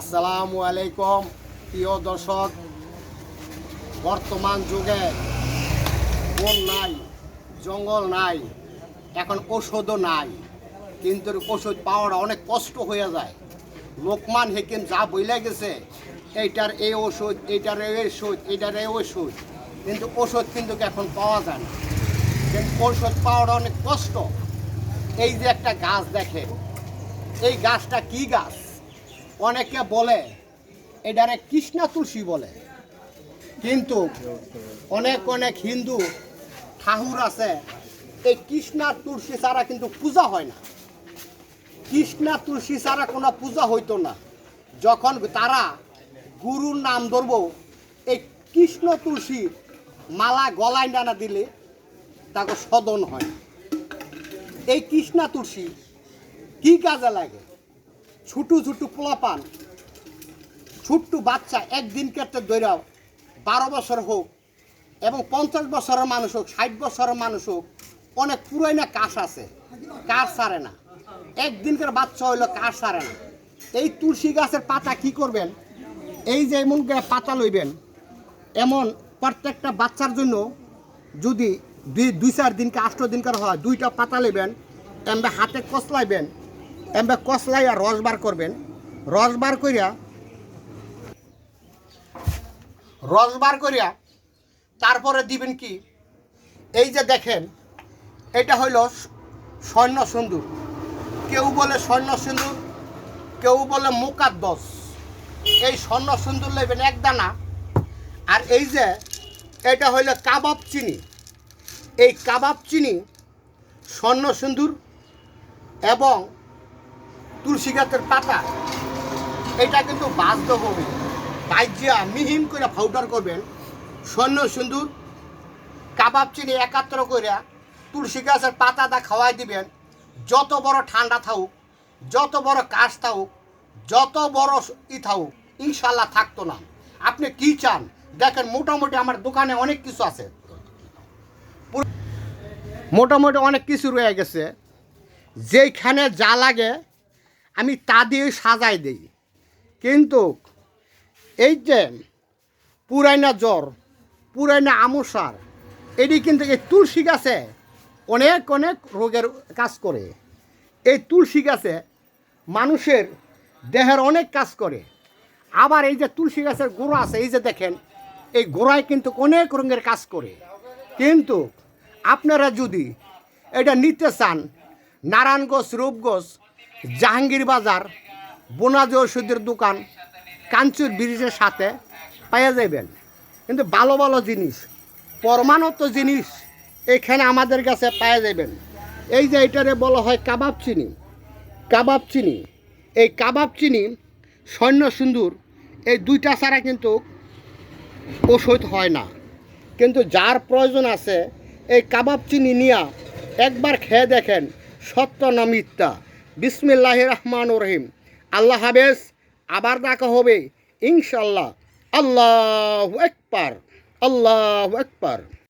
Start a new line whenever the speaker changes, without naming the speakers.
আসসালামু আলাইকুম, প্রিয় দর্শক। বর্তমান যুগে বন নাই, জঙ্গল নাই, এখন ওষুধও নাই। কিন্তু ওষুধ পাওয়াটা অনেক কষ্ট হয়ে যায়। লোকমান হেকিম যা বইলে গেছে, এইটার এই ওষুধ এইটার এই ওষুধ এইটার এই ওষুধ কিন্তু ওষুধ কিন্তু এখন পাওয়া যায় না। কিন্তু ঔষধ পাওয়াটা অনেক কষ্ট। এই যে একটা গাছ দেখেন, এই গাছটা কি গাছ? অনেকে বলে, এটারে কৃষ্ণা তুলসী বলে। কিন্তু অনেক অনেক হিন্দু ঠাহুর আছে, এই কৃষ্ণা তুলসী ছাড়া কিন্তু পূজা হয় না। কৃষ্ণা তুলসী ছাড়া কোনো পূজা হইতো না। যখন তারা গুরুর নাম ধরবো, এই কৃষ্ণ তুলসী মালা গলায় ডানা দিলে তাকে সদন হয়। এই কৃষ্ণা তুলসী কি কাজে লাগে? ছুটু ছুটু পোলাপান। ছোট্ট বাচ্চা একদিন কেটে দৈরাও বারো বছর হোক এবং পঞ্চাশ বছরের মানুষ হোক, ষাট বছরের মানুষ হোক, অনেক পুরাইনা কাশ আছে কার সারে না। একদিনকার বাচ্চা হইল কাশ সারে না। এই তুলসী গাছের পাতা কি করবেন? এই যে এমন করে পাতা লইবেন, এমন প্রত্যেকটা বাচ্চার জন্য যদি দুই দুই চার দিনকে, আষ্ট দিনকার হয়, দুইটা পাতা লইবেন এমবে হাতে কসলাইবেন এমবে কসলাইয়া রস বার করবেন। রস বার করিয়া রস বার করিয়া তারপরে দিবেন কি? এই যে দেখেন এটা হইল সৈন্য সিন্দুর। কেউ বলে সৈন্য সিন্দুর, কেউ বলে মোকাদ্দস। এই স্বর্ণ সিন্দুর নেবেন এক দানা। আর এই যে এটা হইল কাবাব চিনি। এই কাবাব চিনি স্বর্ণ সিন্দুর এবং তুলসী গাছের পাতা। এটা কিন্তু বাজতে হবে। বাইজিয়া মিহিম করে পাউডার করবেন। স্বর্ণ সিন্দুর, কাবাব চিনি একাত্র করে তুলসী গাছের পাতা দা খাওয়াই দিবেন। যত বড় ঠান্ডা থাকুক, যত বড় কাশ থাকুক, যত বড় ই থাকুক ইনশাল্লাহ থাকতো না। আপনি কি চান? দেখেন, মোটামুটি আমার দোকানে অনেক কিছু আছে। মোটামুটি অনেক কিছু রয়ে গেছে। যেইখানে যা লাগে আমি তা দিয়ে সাজাই দিই। কিন্তু এই যে পুরাইনা জ্বর, পুরাইনা আমসার, এটি কিন্তু এই তুলসী গাছে অনেক অনেক রোগের কাজ করে। এই তুলসী গাছে মানুষের দেহের অনেক কাজ করে। আবার এই যে তুলসী গাছের গোড়া আছে, এই যে দেখেন, এই গোড়ায় কিন্তু অনেক রঙের কাজ করে। কিন্তু আপনারা যদি এটা নিতে চান, নারায়ণগঞ্জ, রূপগঞ্জ জাহাঙ্গীর বাজার বোনাজ ওষুধের দোকান, কাঞ্চুর ব্রিজের সাথে পাইয়া যাবেন কিন্তু ভালো ভালো জিনিস, পরমাণত জিনিস এখানে আমাদের কাছে পাওয়া যাবেন এই যে এটারে বলা হয় কাবাব চিনি। কাবাব চিনি, এই কাবাব চিনি সৈন্য সুন্দর, এই দুইটা ছাড়া কিন্তু ওষুধ হয় না। কিন্তু যার প্রয়োজন আছে, এই কাবাব চিনি নিয়া একবার খেয়ে দেখেন সত্য না মিথ্যা। বিসমিল্লাহ রহমান রহিম। আল্লাহ হাবেজ আবার দেখা হবে ইনশাল্লাহ আল্লাহ একবার আল্লাহ একবার